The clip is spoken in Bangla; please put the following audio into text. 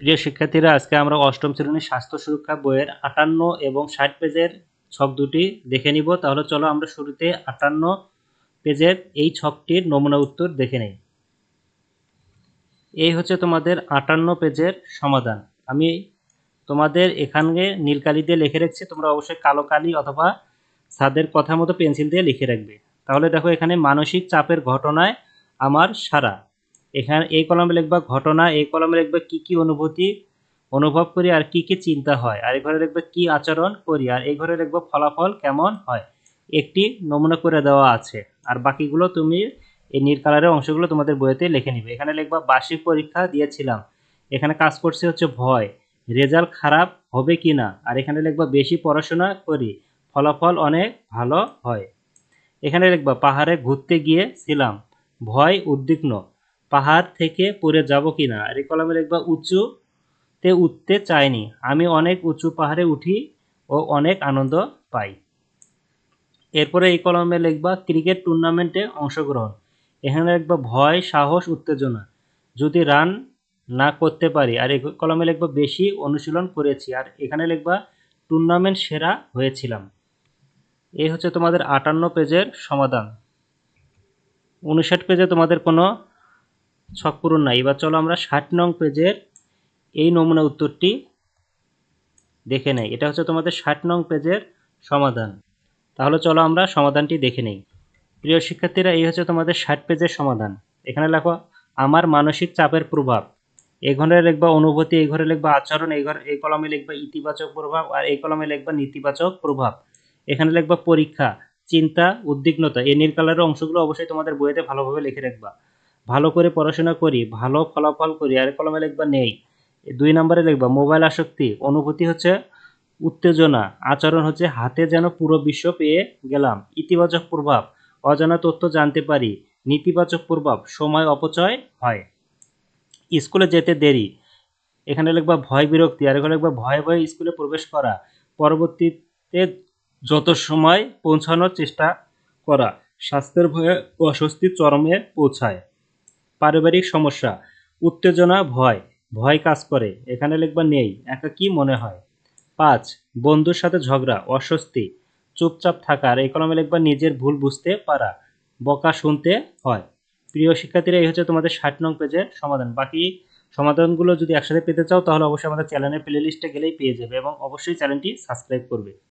প্রিয় শিক্ষার্থীরা, আজকে আমরা অষ্টম শ্রেণির স্বাস্থ্য সুরক্ষা বইয়ের আটান্ন এবং ষাট পেজের ছক দুটি দেখে নিব। তাহলে চলো আমরা শুরুতে আটান্ন পেজের এই ছকটির নমুনা উত্তর দেখে নেই। এই হচ্ছে তোমাদের আটান্ন পেজের সমাধান। আমি তোমাদের এখানে নীলকালি দিয়ে লিখে রাখছি, তোমরা অবশ্যই কালো কালি অথবা সাদের কথা মতো পেন্সিল দিয়ে লিখে রাখবে। তাহলে দেখো এখানে মানসিক চাপের ঘটনায় আমার সারা এখানে, এই কলমে লিখবা ঘটনা, এই কলমে লিখবা কি কি অনুভূতি অনুভব করি আর কি কি চিন্তা হয়। আর এই ঘরে লিখবা কি আচরণ করি আর এই ঘরে লিখবা ফলাফল কেমন হয়। একটি নমুনা করে দেওয়া আছে আর বাকিগুলো তুমি এই নীল কালারের অংশগুলো তোমাদের বইতে লিখে নিবে। এখানে লিখবা, বার্ষিক পরীক্ষা দিয়েছিলাম। এখানে কাজ করছে হচ্ছে ভয়। রেজাল্ট খারাপ হবে কি না? আর এখানে লিখবা, বেশি পড়াশোনা করি। ফলাফল অনেক ভালো হয়। এখানে লিখবা, পাহাড়ে ঘুরতে গিয়েছিলাম। ভয়, উদ্বিগ্ন। পাহাড় থেকে পড়ে যাব কি না আর এই কলমে লিখবা উঁচুতে উঠতে চাইনি। আমি অনেক উঁচু পাহাড়ে উঠি ও অনেক আনন্দ পাই। এরপরে এই কলমে লিখবা, ক্রিকেট টুর্নামেন্টে অংশগ্রহণ। এখানে লিখবা, ভয়, সাহস, উত্তেজনা। যদি রান না করতে পারি। আর এই কলমে লিখবা, বেশি অনুশীলন করেছি। আর এখানে লিখবা, টুর্নামেন্ট সেরা হয়েছিলাম। এই হচ্ছে তোমাদের আটান্ন পেজের সমাধান। উনষাট পেজে তোমাদের কোনো ছক পূরণ নাই। এবার চলো আমরা ষাট নং পেজের এই নমুনা উত্তরটি দেখে নেই। এটা হচ্ছে তোমাদের ষাট নং পেজের সমাধান। তাহলে চলো আমরা সমাধানটি দেখে নেই। প্রিয় শিক্ষার্থীরা, এই হচ্ছে তোমাদের ষাট পেজের সমাধান। এখানে লেখো, আমার মানসিক চাপের প্রভাব। এই ঘরে লিখবা অনুভূতি এই ঘরে লিখবা আচরণ এই ঘরে এই কলমে লিখবা ইতিবাচক প্রভাব আর এই কলমে লিখবা নেতিবাচক প্রভাব। এখানে লিখবা পরীক্ষা, চিন্তা, উদ্বিগ্নতা। এই নীল কালারের অংশগুলো অবশ্যই তোমাদের বইতে ভালোভাবে লিখে রাখবা। ভালো করে পড়াশোনা করি, ভালো ফলাফল করি, আর কলমে লিখবা নেই। দুই নম্বরে লিখবা, মোবাইল আসক্তি, অনুভূতি হচ্ছে উত্তেজনা, আচরণ হচ্ছে হাতে যেন পুরো বিশ্ব পেয়ে গেলাম। ইতিবাচক প্রভাব, অজানা তথ্য জানতে পারি, নেতিবাচক প্রভাব, সময় অপচয় হয়। স্কুলে যেতে দেরি, এখানে লিখবা ভয় বিরক্তি, আর এখানে লিখবা ভয়ে ভয়ে স্কুলে প্রবেশ করা। পরবর্তীতে যত সময় পৌঁছানোর চেষ্টা করা, স্বাস্থ্যের ভয়ে অস্বস্তি চরমে পৌঁছায়। পারিবারিক সমস্যা, উত্তেজনা, ভয় ভয় কাজ করে। এখানে লিখবা নেই, একা কি মনে হয়? পাঁচ, বন্ধুর সাথে ঝগড়া, অস্বস্তি, চুপচাপ থাকা, আর এই কলমে লিখবা নিজের ভুল বুঝতে পারা, বকা শুনতে হয়। প্রিয় শিক্ষার্থীরা, এই হচ্ছে তোমাদের ষাট নং পেজের সমাধান। বাকি সমাধানগুলো যদি একসাথে পেতে চাও, তাহলে অবশ্যই আমাদের চ্যানেলের প্লে লিস্টে গেলেই পেয়ে যাবে এবং অবশ্যই চ্যানেলটি সাবস্ক্রাইব করবে।